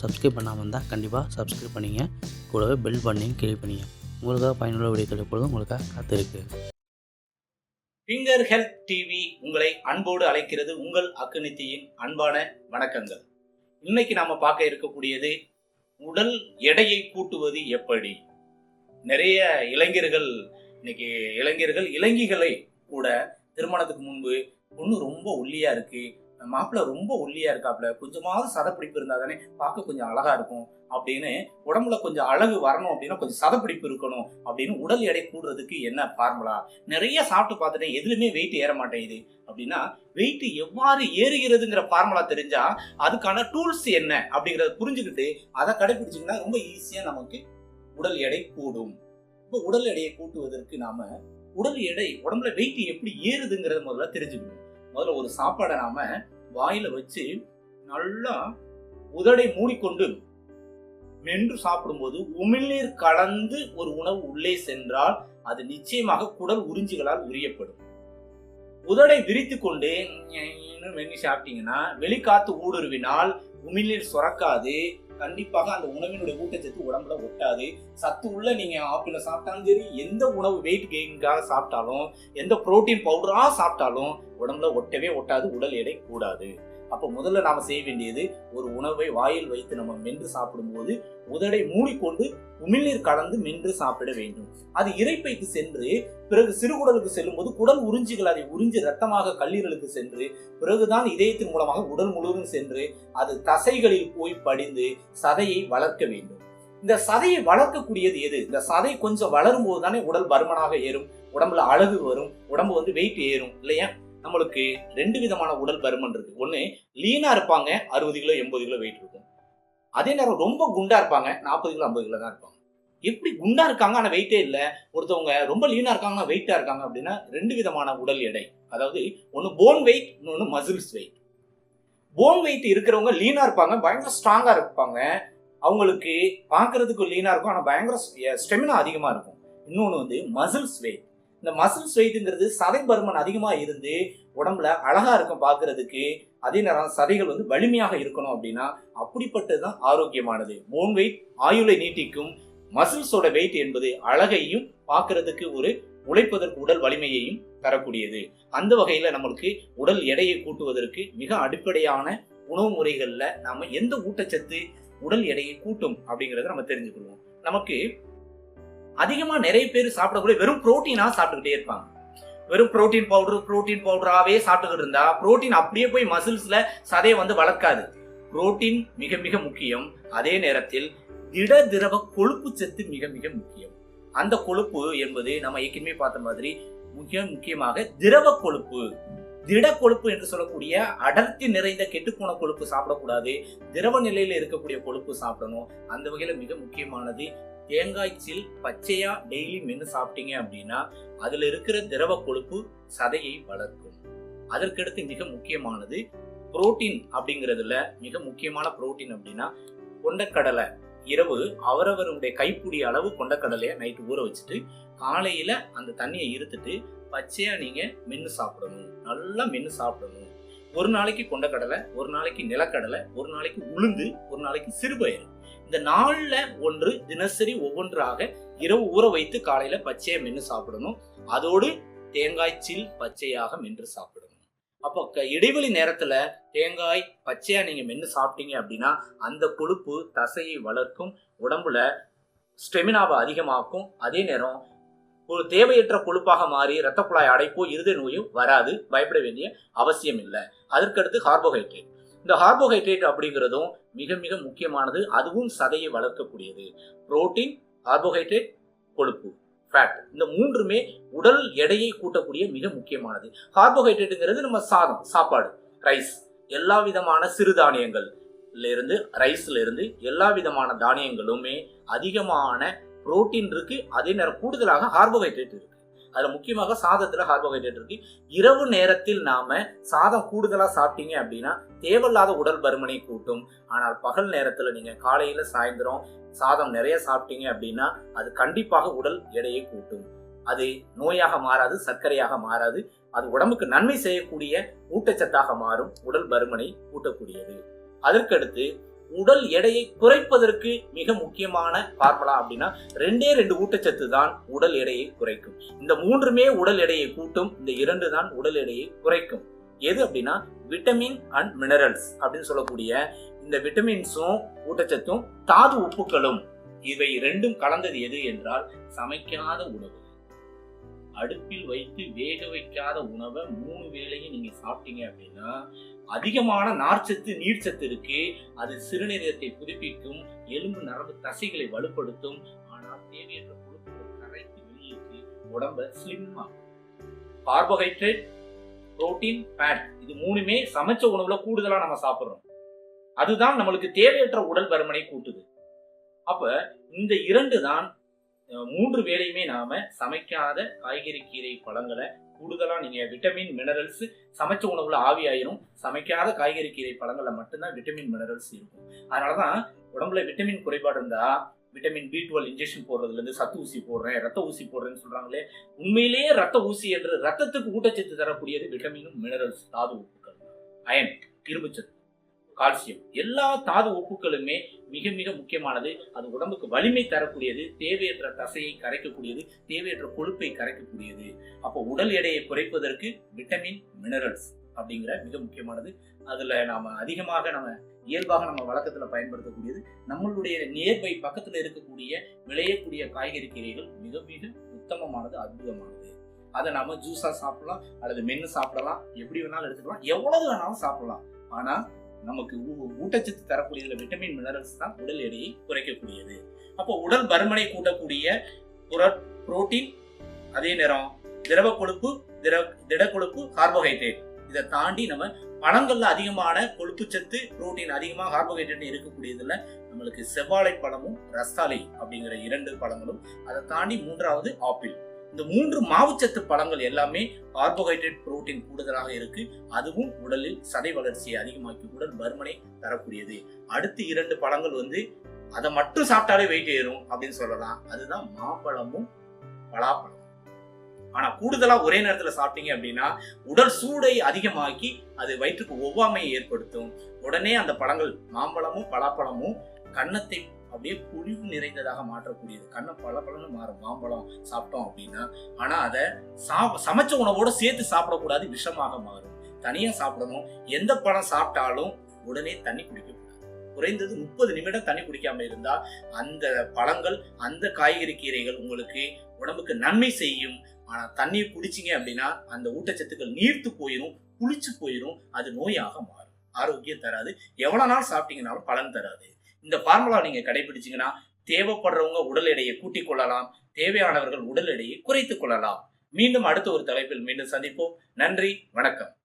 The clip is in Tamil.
சப்ஸ்கிரைப் பண்ணாமல் இருந்தால் கண்டிப்பாக சப்ஸ்கிரைப் பண்ணிங்க. கூடவே பெல் பண்ணி கிளிக் பண்ணிங்க. உங்களுக்காக பயனுள்ள வீடியோக்கள் எப்பொழுதும் உங்களுக்காக காத்திருக்கு. ஃபிங்கர் ஹெல்த் டிவி உங்களை அன்போடு அழைக்கிறது உங்கள் அக்குநித்தியின் அன்பான வணக்கங்கள். இன்னைக்கு நாம் பார்க்க இருக்கக்கூடியது உடல் எடையை கூட்டுவது எப்படி? நிறைய இளைஞர்கள் இன்னைக்கு இளைஞர்கள் இளைஞிகளை கூட திருமணத்துக்கு முன்பு பொண்ணு ரொம்ப ஒல்லியா இருக்கு. மாப்பிள்ளை ரொம்ப ஒல்லியா இருக்காப்புல கொஞ்சமாவது சதப்பிடிப்பு இருந்தா தானே பார்க்க கொஞ்சம் அழகா இருக்கும் அப்படின்னு உடம்புல கொஞ்சம் அழகு வரணும் அப்படின்னா கொஞ்சம் சதப்பிடிப்பு இருக்கணும் அப்படின்னு உடல் எடை கூடுறதுக்கு என்ன ஃபார்முலா நிறைய சாப்பிட்டு பார்த்துட்டேன். எதுலுமே வெயிட் ஏற மாட்டேங்குது அப்படின்னா வெயிட் எவ்வாறு ஏறுகிறதுங்கிற ஃபார்முலா தெரிஞ்சா அதுக்கான டூல்ஸ் என்ன அப்படிங்கறத புரிஞ்சுக்கிட்டு அதை கடைபிடிச்சிங்கன்னா ரொம்ப ஈஸியா நமக்கு உடல் எடை கூடும். இப்போ உடல் எடையை கூட்டுவதற்கு நாம உடல் எடை உடம்புல வெயிட் எப்படி ஏறுதுங்கிறத முதல்ல தெரிஞ்சுக்கணும். முதல்ல ஒரு சாப்பாடை நாம வாயில வச்சு நல்லா உதடை மூடிக்கொண்டு மென்று சாப்பிடும்போது உமிழ்நீர் கலந்து ஒரு உணவு உள்ளே சென்றால் அது நிச்சயமாக குடல் உறிஞ்சிகளால் உரியப்படும். உதடை விரித்து கொண்டு மென்னு சாப்பிட்டீங்கன்னா வெளிக்காத்து ஊடுருவினால் உமிழ்நீர் சுரக்காது. கண்டிப்பாக அந்த உணவினுடைய ஊட்டச்சத்து உடம்புல ஒட்டாது. சத்து உள்ள நீங்க ஆப்பிள சாப்பிட்டாலும் சரி எந்த உணவு வெயிட் கெயினுக்காக சாப்பிட்டாலும் எந்த புரோட்டீன் பவுடரா சாப்பிட்டாலும் உடம்புல ஒட்டவே ஒட்டாது உடல் எடை கூடாது. அப்போ முதல்ல நாம் செய்ய வேண்டியது ஒரு உணவை வாயில் வைத்து நம்ம மென்று சாப்பிடும்போது உதடை மூடிக்கொண்டு உமிழ்நீர் கலந்து மென்று சாப்பிட வேண்டும். அது இறைப்பைக்கு சென்று பிறகு சிறுகுடலுக்கு செல்லும் போது குடல் உறிஞ்சிகள் அதை உறிஞ்சி ரத்தமாக கல்லீரலுக்கு சென்று பிறகுதான் இதயத்தின் மூலமாக உடல் முழுவதும் சென்று அது தசைகளில் போய் படிந்து சதையை வளர்க்க வேண்டும். இந்த சதையை வளர்க்கக்கூடியது எது? இந்த சதை கொஞ்சம் வளரும் போது தானே உடல் பருமனாக ஏறும் உடம்புல அழகு வரும் உடம்பு வந்து வெயிட் ஏறும் இல்லையா? நம்மளுக்கு ரெண்டு விதமான உடல் பருமன் இருக்கு. ஒன்று லீனா இருப்பாங்க அறுபது கிலோ எண்பது கிலோ வெயிட் இருக்கும். அதே நேரம் ரொம்ப குண்டா இருப்பாங்க நாற்பது கிலோ ஐம்பது கிலோ தான் இருப்பாங்க. எப்படி குண்டா இருக்காங்க ஆனால் வெயிட்டே இல்லை. ஒருத்தவங்க ரொம்ப லீனா இருக்காங்கன்னா வெயிட்டா இருக்காங்க அப்படின்னா ரெண்டு விதமான உடல் எடை. அதாவது ஒன்று போன் வெயிட் இன்னொன்று மசில்ஸ் வெயிட் போன் வெயிட் இருக்கிறவங்க லீனா இருப்பாங்க பயங்கர ஸ்ட்ராங்கா இருப்பாங்க. அவங்களுக்கு பார்க்கறதுக்கு லீனா இருக்கும் ஆனால் பயங்கர ஸ்டெமினா அதிகமா இருக்கும். இன்னொன்று வந்து மசில்ஸ் வெயிட் இந்த மசில்ஸ் வெயிட்டுங்கிறது சதை பருமன் அதிகமா இருந்து உடம்புல அழகா இருக்கும் பார்க்கறதுக்கு அதே நேரம் சதைகள் வந்து வலிமையாக இருக்கணும் அப்படின்னா அப்படிப்பட்டது தான் ஆரோக்கியமானது. போன் வெயிட் ஆயுளை நீட்டிக்கும் மசில்ஸோட வெயிட் என்பது அழகையும் பார்க்கறதுக்கு ஒரு உழைப்பதற்கு உடல் வலிமையையும் தரக்கூடியது. அந்த வகையில நம்மளுக்கு உடல் எடையை கூட்டுவதற்கு மிக அடிப்படையான உணவு முறைகளில் நாம எந்த ஊட்டச்சத்து உடல் எடையை கூட்டும் அப்படிங்கிறத நம்ம தெரிஞ்சுக்கொள்வோம். நமக்கு அதிகமாக நிறைய பேர் சாப்பிடக்கூடிய வெறும் ப்ரோட்டீனாக சாப்பிட்டுக்கிட்டே இருப்பாங்க. வெறும் புரோட்டீன் பவுடர் புரோட்டீன் பவுடராகவே சாப்பிட்டுக்கிட்டு இருந்தா புரோட்டீன் அப்படியே போய் மசில்ஸ்ல சதையை வந்து வளர்க்காது. புரோட்டீன் மிக மிக முக்கியம். அதே நேரத்தில் திட திரவ கொழுப்பு சத்து மிக மிக முக்கியம். அந்த கொழுப்பு என்பது நம்ம ஏற்கனவே பார்த்த மாதிரி முக்கிய முக்கியமாக திரவ கொழுப்பு. திட கொழுப்பு என்று சொல்லக்கூடிய அடர்த்தி நிறைந்த கெட்டுப்போன கொழுப்பு சாப்பிடக்கூடாது. திரவ நிலையில் இருக்கக்கூடிய கொழுப்பு சாப்பிடணும். அந்த வகையில் மிக முக்கியமானது தேங்காய் சில் பச்சையா டெய்லி மென்று சாப்பிட்டீங்க அப்படின்னா அதுல இருக்கிற திரவ கொழுப்பு சதையை வளர்க்கும். அதற்கடுத்து மிக முக்கியமானது புரோட்டீன் அப்படிங்கிறதுல மிக முக்கியமான புரோட்டீன் அப்படின்னா கொண்டக்கடலை. இரவு அவரவருடைய கைப்பிடி அளவு கொண்டக்கடலையை நைட்டு ஊற வச்சுட்டு காலையில அந்த தண்ணியை இருத்துட்டு பச்சையா நீங்க மென்று சாப்பிடணும். நல்லா மென்று சாப்பிடணும். ஒரு நாளைக்கு கொண்டக்கடலை ஒரு நாளைக்கு நிலக்கடலை ஒரு நாளைக்கு உளுந்து ஒரு நாளைக்கு சிறுபயிறு. இந்த நாளில் ஒன்று தினசரி ஒவ்வொன்றாக இரவு ஊற வைத்து காலையில் பச்சையை மென்று சாப்பிடணும். அதோடு தேங்காய் சில் பச்சையாக மென்று சாப்பிடணும். அப்போ க- இடைவெளி நேரத்தில் தேங்காய் பச்சையாக நீங்கள் மென்று சாப்பிட்டீங்க அப்படின்னா அந்த கொழுப்பு தசையை வளர்க்கும் உடம்புல ஸ்டெமினாவை அதிகமாக்கும். அதே நேரம் ஒரு தேவையற்ற கொழுப்பாக மாறி இரத்த குழாய் அடைப்போ இருத நோயும் வராது பயப்பட வேண்டிய அவசியம் இல்லை. அதற்கடுத்து கார்போஹைட்ரேட். இந்த கார்போஹைட்ரேட் அப்படிங்கிறதும் மிக மிக முக்கியமானது அதுவும் சதையை வளர்க்கக்கூடியது. புரோட்டீன் கார்போஹைட்ரேட் கொழுப்பு ஃபேட் இந்த மூன்றுமே உடல் எடையை கூட்டக்கூடிய மிக முக்கியமானது. கார்போஹைட்ரேட்டுங்கிறது நம்ம சாதம் சாப்பாடு ரைஸ் எல்லா விதமான சிறுதானியங்கள் இருந்து ரைஸ்ல இருந்து எல்லா விதமான தானியங்களுமே அதிகமான புரோட்டீன் இருக்கு அதே நேரம் கூடுதலாக கார்போஹைட்ரேட் இருக்கு. அதுல முக்கியமாக சாதத்துல கார்போஹைட்ரேட் இருக்கு. இரவு நேரத்தில் நாம சாதம் கூடுதலா சாப்பிட்டீங்க அப்படின்னா தேவையில்லாத உடல் பருமனை கூட்டும். ஆனால் பகல் நேரத்துல நீங்க காலையில சாயந்தரம் சாதம் நிறைய சாப்பிட்டீங்க அப்படின்னா அது கண்டிப்பாக உடல் எடையை கூட்டும். அது நோயாக மாறாது சர்க்கரையாக மாறாது. அது உடம்புக்கு நன்மை செய்யக்கூடிய ஊட்டச்சத்தாக மாறும் உடல் பருமனை கூட்டக்கூடியது அதற்கடுத்து உடல் எடையை குறைப்பதற்கு மிக முக்கியமான ஃபார்முலா அப்படின்னா ரெண்டே ரெண்டு ஊட்டச்சத்து தான் உடல் எடையை குறைக்கும். இந்த மூன்றுமே உடல் எடையை கூட்டும் இந்த இரண்டு தான் உடல் எடையை குறைக்கும். எது அப்படின்னா விட்டமின் அண்ட் மினரல்ஸ் அப்படின்னு சொல்லக்கூடிய இந்த விட்டமின்ஸும் ஊட்டச்சத்தும் தாது உப்புக்களும் இவை ரெண்டும் கலந்தது எது என்றால் சமைக்காத உணவு. அடுப்பில் வைத்து வேக வைக்காத உணவை மூணு வேளையும் நீங்க சாப்பிட்டீங்க அப்படின்னா அதிகமான நார்ச்சத்து நீர்ச்சத்து இருக்கு அது சிறுநீரகத்தை புதுப்பிக்கும் எலும்பு நரம்பு தசைகளை வலுப்படுத்தும். ஆனால் தேவையற்ற கொழுப்புகளை கரைத்து வெளியேற்றி உடம்ப ஸ்லிம் ஆகும் கார்போஹைட்ரேட் புரோட்டீன் ஃபேட் இது மூணுமே சமைச்ச உணவுல கூடுதலா நம்ம சாப்பிடுறோம். அதுதான் நம்மளுக்கு தேவையற்ற உடல் பருமனை கூட்டுது. அப்ப இந்த இரண்டு தான் மூன்று வேளையுமே நாம சமைக்காத காய்கறி கீரை பழங்களை கூடுதலாக நீங்க விட்டமின் மினரல்ஸ் சமைச்ச உணவுல ஆவியாயிரும் சமைக்காத காய்கறி கீரை பழங்களில் மட்டும்தான் விட்டமின் மினரல்ஸ் இருக்கும். அதனாலதான் உடம்புல விட்டமின் குறைபாடு இருந்தா விட்டமின் பி டுவெல் இன்ஜெக்ஷன் போடுறதுல இருந்து சத்து ஊசி போடுறேன் ரத்த ஊசி போடுறேன்னு சொல்றாங்களே உண்மையிலேயே ரத்த ஊசி என்று ரத்தத்துக்கு ஊட்டச்சத்து தரக்கூடியது விட்டமினும் மினரல்ஸ் தாது உப்புக்கள். அயன் இரும்புச்சத்து. கால்சியம். எல்லா தாது உப்புக்களுமே மிக மிக முக்கியமானது. அது உடம்புக்கு வலிமை தரக்கூடியது தேவையற்ற தசையை கரைக்கக்கூடியது தேவையற்ற கொழுப்பை கரைக்கக்கூடியது. அப்போ உடல் எடையை குறைப்பதற்கு விட்டமின் மினரல்ஸ் அப்படிங்கிற மிக முக்கியமானது. அதில் நாம் அதிகமாக நம்ம இயல்பாக நம்ம வழக்கத்தில் பயன்படுத்தக்கூடியது. நம்மளுடைய நியர்பை பக்கத்தில் இருக்கக்கூடிய விளையக்கூடிய காய்கறி கீரைகள் மிக மிக உத்தமமானது அற்புதமானது. அதை நாம ஜூஸா சாப்பிடலாம் அல்லது மென்று சாப்பிடலாம் எப்படி வேணாலும் எடுத்துக்கலாம் எவ்வளவு வேணாலும் சாப்பிடலாம். ஆனால் நமக்கு ஊட்டச்சத்து தரக்கூடியதுல விட்டமின் மினரல்ஸ் தான் உடல் எடையை குறைக்கக்கூடியது. அப்போ உடல் பருமனை கூட்டக்கூடிய புரோட்டீன் அதே நேரம் திரவ கொழுப்பு திர திட கொழுப்பு கார்போஹைட்ரேட் இதை தாண்டி நம்ம பழங்கள்ல அதிகமான கொழுப்புச்சத்து புரோட்டீன் அதிகமாக கார்போஹைட்ரேட் இருக்கக்கூடியதுல நம்மளுக்கு செவ்வாழை பழமும் ரஸ்தாலி அப்படிங்கிற இரண்டு பழங்களும். அதை தாண்டி மூன்றாவது ஆப்பிள். இந்த மூன்று மாவுச்சத்து பழங்கள் எல்லாமே கார்போஹைட்ரேட் புரோட்டீன் கூடுதலாக இருக்கு. அதுவும் உடலில் சதை வளர்ச்சியை அதிகமாக்கி உடல் பருமனை தரக்கூடியது. அடுத்து இரண்டு பழங்கள் வந்து அதை மட்டும் சாப்பிட்டாலே வெயிட் ஏறும் அப்படின்னு சொல்லலாம். அதுதான் மாம்பழமும் பலாப்பழம் ஆனா கூடுதலா ஒரே நேரத்துல சாப்பிட்டீங்க அப்படின்னா உடல் சூடை அதிகமாக்கி அது வயிற்றுக்கு ஒவ்வாமையை ஏற்படுத்தும். உடனே அந்த பழங்கள் மாம்பழமும் பலாப்பழமும் கன்னத்தை அப்படியே புளிவு நிறைந்ததாக மாற்றக்கூடியது. கண்ணை பல பழம்னு மாறும் மாம்பழம் சாப்பிட்டோம் அப்படின்னா ஆனா அதை சா- சமைச்ச உணவோட சேர்த்து சாப்பிடக்கூடாது விஷமாக மாறும். தனியா சாப்பிடணும். எந்த பழம் சாப்பிட்டாலும் உடனே தண்ணி குடிக்கக்கூடாது குறைந்தது முப்பது நிமிடம் தண்ணி குடிக்காம இருந்தா அந்த பழங்கள் அந்த காய்கறி கீரைகள் உங்களுக்கு உடம்புக்கு நன்மை செய்யும். ஆனா தண்ணீர் குடிச்சீங்க அப்படின்னா அந்த ஊட்டச்சத்துக்கள் நீர்த்து போயிடும் புளிச்சு போயிடும் அது நோயாக மாறும். ஆரோக்கியம் தராது. எவ்வளவு நாள் சாப்பிட்டீங்கனாலும் பலன் தராது. இந்த ஃபார்முலா நீங்க கடைபிடிச்சீங்கன்னா தேவைப்படுறவங்க உடல் எடையை கூட்டிக் கொள்ளலாம் தேவையானவர்கள் உடல் எடையை குறைத்துக் கொள்ளலாம். மீண்டும் அடுத்த ஒரு தலைப்பில் மீண்டும் சந்திப்போம். நன்றி வணக்கம்.